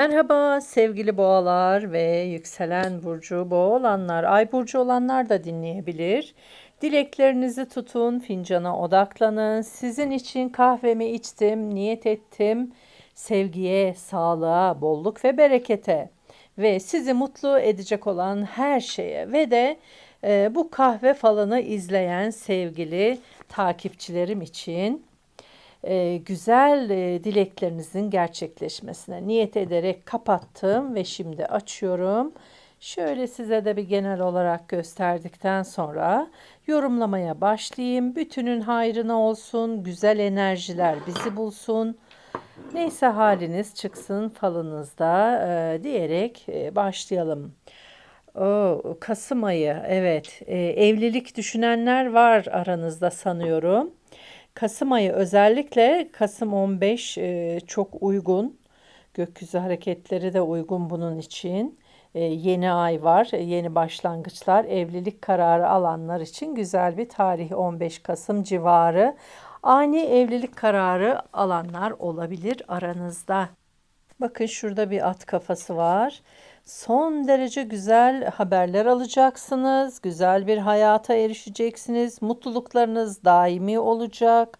Merhaba sevgili boğalar ve yükselen burcu boğa olanlar, ay burcu olanlar da dinleyebilir. Dileklerinizi tutun, fincana odaklanın. Sizin için kahvemi içtim, niyet ettim. Sevgiye, sağlığa, bolluk ve berekete ve sizi mutlu edecek olan her şeye ve de e, bu kahve falını izleyen sevgili takipçilerim için e, güzel e, dileklerinizin gerçekleşmesine niyet ederek kapattım ve şimdi açıyorum. Şöyle size de bir genel olarak gösterdikten sonra yorumlamaya başlayayım. Bütünün hayrına olsun, güzel enerjiler bizi bulsun. Neyse haliniz çıksın falınızda e, diyerek e, başlayalım. Oo, Kasım ayı evet e, evlilik düşünenler var aranızda sanıyorum. Kasım ayı özellikle Kasım 15 e, çok uygun. Gökyüzü hareketleri de uygun bunun için. E, yeni ay var, e, yeni başlangıçlar, evlilik kararı alanlar için güzel bir tarih 15 Kasım civarı. Ani evlilik kararı alanlar olabilir aranızda. Bakın şurada bir at kafası var. Son derece güzel haberler alacaksınız. Güzel bir hayata erişeceksiniz. Mutluluklarınız daimi olacak.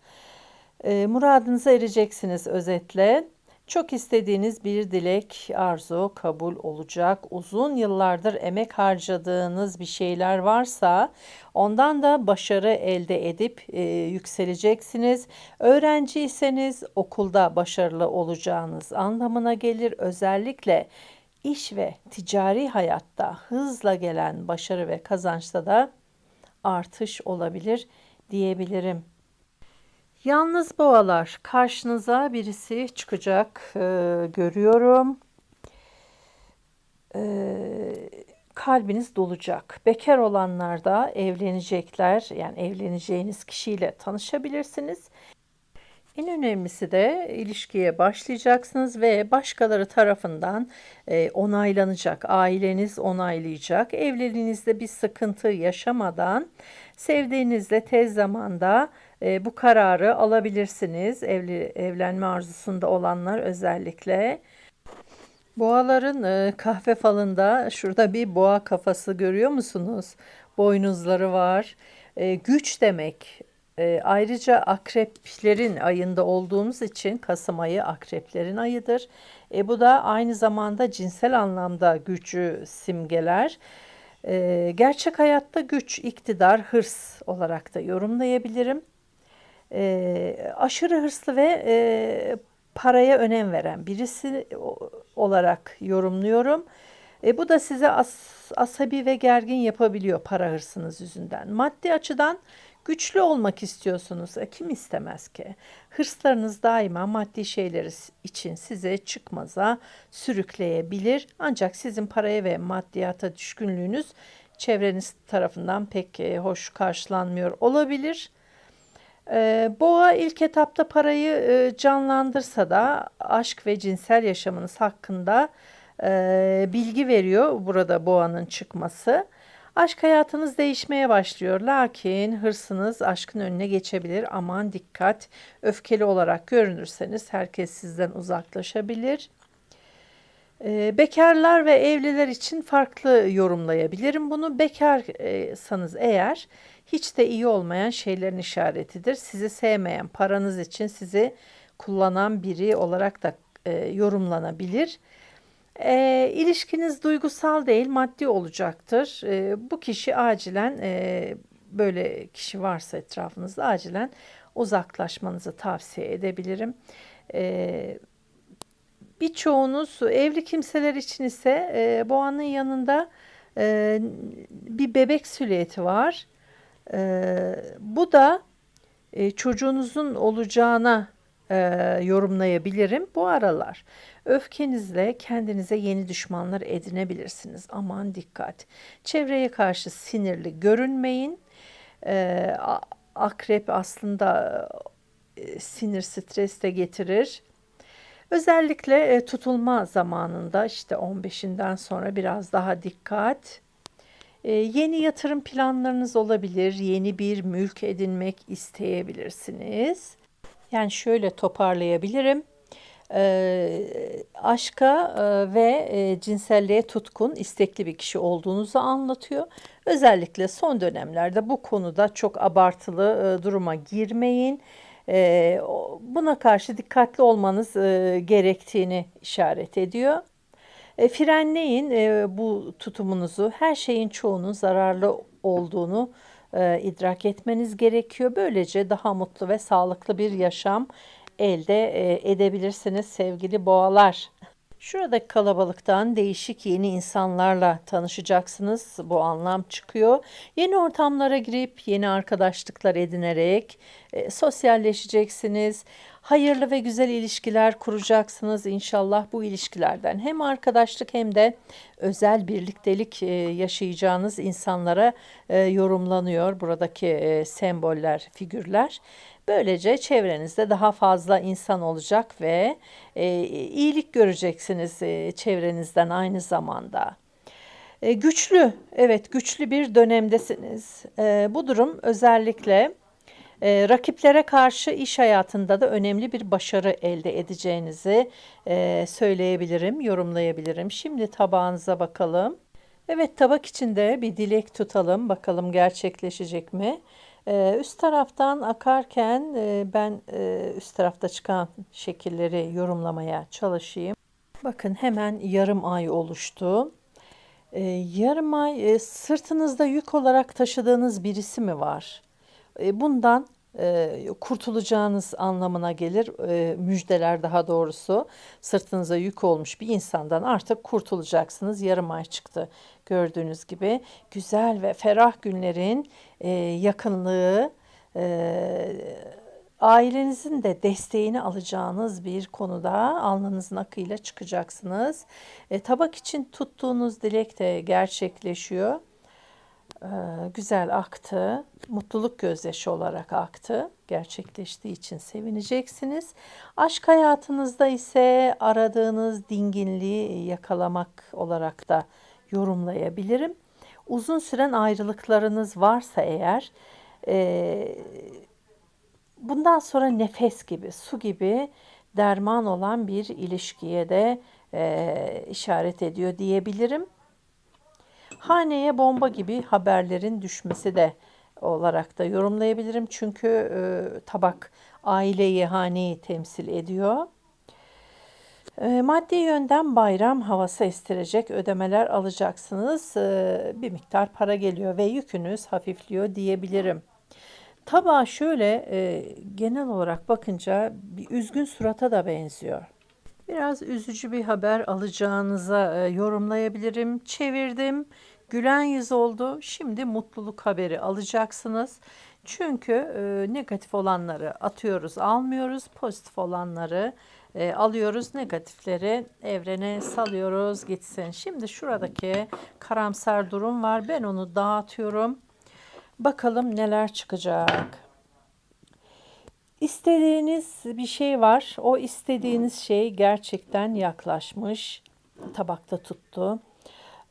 E, muradınıza ereceksiniz özetle. Çok istediğiniz bir dilek, arzu kabul olacak. Uzun yıllardır emek harcadığınız bir şeyler varsa ondan da başarı elde edip e, yükseleceksiniz. Öğrenciyseniz okulda başarılı olacağınız anlamına gelir. Özellikle iş ve ticari hayatta hızla gelen başarı ve kazançta da artış olabilir diyebilirim. Yalnız boğalar karşınıza birisi çıkacak e, görüyorum. E, kalbiniz dolacak. Bekar olanlar da evlenecekler. Yani evleneceğiniz kişiyle tanışabilirsiniz. En önemlisi de ilişkiye başlayacaksınız ve başkaları tarafından e, onaylanacak, aileniz onaylayacak. Evliliğinizde bir sıkıntı yaşamadan sevdiğinizle tez zamanda e, bu kararı alabilirsiniz. Evli evlenme arzusunda olanlar özellikle. Boğaların e, kahve falında şurada bir boğa kafası görüyor musunuz? Boynuzları var. E, güç demek. E, ayrıca akreplerin ayında olduğumuz için Kasım ayı akreplerin ayıdır. E, bu da aynı zamanda cinsel anlamda gücü simgeler. E, gerçek hayatta güç, iktidar, hırs olarak da yorumlayabilirim. E, aşırı hırslı ve e, paraya önem veren birisi olarak yorumluyorum. E, bu da size as, asabi ve gergin yapabiliyor para hırsınız yüzünden. Maddi açıdan güçlü olmak istiyorsunuz. E, kim istemez ki? Hırslarınız daima maddi şeyler için size çıkmaza sürükleyebilir. Ancak sizin paraya ve maddiyata düşkünlüğünüz çevreniz tarafından pek e, hoş karşılanmıyor olabilir. E, boğa ilk etapta parayı canlandırsa da aşk ve cinsel yaşamınız hakkında bilgi veriyor burada boğanın çıkması. Aşk hayatınız değişmeye başlıyor. Lakin hırsınız aşkın önüne geçebilir. Aman dikkat. Öfkeli olarak görünürseniz herkes sizden uzaklaşabilir. E, bekarlar ve evliler için farklı yorumlayabilirim. Bunu bekarsanız eğer hiç de iyi olmayan şeylerin işaretidir. Sizi sevmeyen, paranız için sizi kullanan biri olarak da e, yorumlanabilir. E, ilişkiniz duygusal değil, maddi olacaktır. E, bu kişi acilen e, böyle kişi varsa etrafınızda acilen uzaklaşmanızı tavsiye edebilirim. E, Birçoğunuz evli kimseler için ise e, boğanın yanında e, bir bebek silüeti var. E, bu da e, çocuğunuzun olacağına e, yorumlayabilirim bu aralar. Öfkenizle kendinize yeni düşmanlar edinebilirsiniz. Aman dikkat. Çevreye karşı sinirli görünmeyin. E, akrep aslında e, sinir stres de getirir. Özellikle e, tutulma zamanında işte 15'inden sonra biraz daha dikkat. E, yeni yatırım planlarınız olabilir. Yeni bir mülk edinmek isteyebilirsiniz. Yani şöyle toparlayabilirim. e, aşka e, ve e, cinselliğe tutkun, istekli bir kişi olduğunuzu anlatıyor. Özellikle son dönemlerde bu konuda çok abartılı e, duruma girmeyin. E, buna karşı dikkatli olmanız e, gerektiğini işaret ediyor. E, frenleyin e, bu tutumunuzu. Her şeyin çoğunun zararlı olduğunu e, idrak etmeniz gerekiyor. Böylece daha mutlu ve sağlıklı bir yaşam elde e, edebilirsiniz sevgili boğalar. Şuradaki kalabalıktan değişik yeni insanlarla tanışacaksınız. Bu anlam çıkıyor. Yeni ortamlara girip yeni arkadaşlıklar edinerek e, sosyalleşeceksiniz. Hayırlı ve güzel ilişkiler kuracaksınız inşallah bu ilişkilerden. Hem arkadaşlık hem de özel birliktelik e, yaşayacağınız insanlara e, yorumlanıyor buradaki e, semboller, figürler. Böylece çevrenizde daha fazla insan olacak ve e, iyilik göreceksiniz e, çevrenizden aynı zamanda. E, güçlü, evet güçlü bir dönemdesiniz. E, bu durum özellikle e, rakiplere karşı iş hayatında da önemli bir başarı elde edeceğinizi e, söyleyebilirim, yorumlayabilirim. Şimdi tabağınıza bakalım. Evet tabak içinde bir dilek tutalım. Bakalım gerçekleşecek mi? Ee, üst taraftan akarken e, ben e, üst tarafta çıkan şekilleri yorumlamaya çalışayım. Bakın hemen yarım ay oluştu. Ee, yarım ay e, sırtınızda yük olarak taşıdığınız birisi mi var? Bundan e, kurtulacağınız anlamına gelir. E, müjdeler daha doğrusu. Sırtınıza yük olmuş bir insandan artık kurtulacaksınız. Yarım ay çıktı gördüğünüz gibi. Güzel ve ferah günlerin e, yakınlığı, e, ailenizin de desteğini alacağınız bir konuda alnınızın akıyla çıkacaksınız. Tabak için tuttuğunuz dilek de gerçekleşiyor. Ee, güzel aktı. Mutluluk gözyaşı olarak aktı. Gerçekleştiği için sevineceksiniz. Aşk hayatınızda ise aradığınız dinginliği yakalamak olarak da yorumlayabilirim. Uzun süren ayrılıklarınız varsa eğer e, bundan sonra nefes gibi, su gibi derman olan bir ilişkiye de e, işaret ediyor diyebilirim. Haneye bomba gibi haberlerin düşmesi de olarak da yorumlayabilirim. Çünkü e, tabak aileyi, haneyi temsil ediyor. E, maddi yönden bayram havası estirecek ödemeler alacaksınız. E, bir miktar para geliyor ve yükünüz hafifliyor diyebilirim. Tabağa şöyle e, genel olarak bakınca bir üzgün surata da benziyor. Biraz üzücü bir haber alacağınıza e, yorumlayabilirim. Çevirdim. Gülen yüz oldu. Şimdi mutluluk haberi alacaksınız. Çünkü e, negatif olanları atıyoruz, almıyoruz. Pozitif olanları e, alıyoruz. Negatifleri evrene salıyoruz gitsin. Şimdi şuradaki karamsar durum var. Ben onu dağıtıyorum. Bakalım neler çıkacak. İstediğiniz bir şey var. O istediğiniz şey gerçekten yaklaşmış. Tabakta tuttu.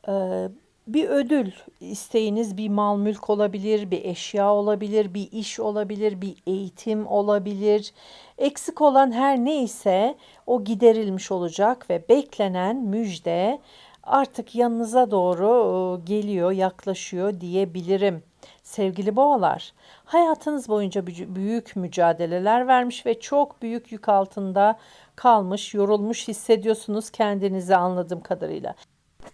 Ee, bir ödül isteğiniz bir mal mülk olabilir, bir eşya olabilir, bir iş olabilir, bir eğitim olabilir. Eksik olan her neyse o giderilmiş olacak ve beklenen müjde artık yanınıza doğru e, geliyor, yaklaşıyor diyebilirim. Sevgili boğalar, hayatınız boyunca büyü- büyük mücadeleler vermiş ve çok büyük yük altında kalmış, yorulmuş hissediyorsunuz kendinizi anladığım kadarıyla.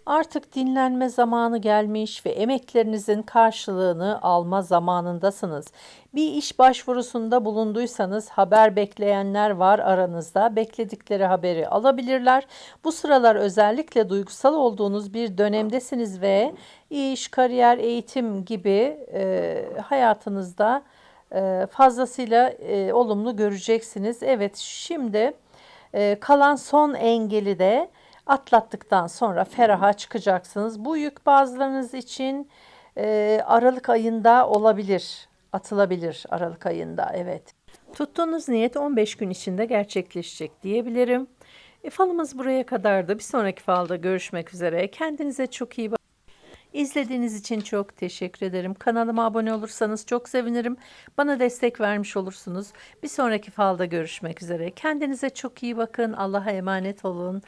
Artık dinlenme zamanı gelmiş ve emeklerinizin karşılığını alma zamanındasınız. Bir iş başvurusunda bulunduysanız haber bekleyenler var aranızda. Bekledikleri haberi alabilirler. Bu sıralar özellikle duygusal olduğunuz bir dönemdesiniz ve iş, kariyer, eğitim gibi e, hayatınızda e, fazlasıyla e, olumlu göreceksiniz. Evet şimdi e, kalan son engeli de atlattıktan sonra feraha çıkacaksınız. Bu yük bazılarınız için e, Aralık ayında olabilir, atılabilir Aralık ayında evet. Tuttuğunuz niyet 15 gün içinde gerçekleşecek diyebilirim. E, falımız buraya kadardı. Bir sonraki falda görüşmek üzere. Kendinize çok iyi bakın. İzlediğiniz için çok teşekkür ederim. Kanalıma abone olursanız çok sevinirim. Bana destek vermiş olursunuz. Bir sonraki falda görüşmek üzere. Kendinize çok iyi bakın. Allah'a emanet olun.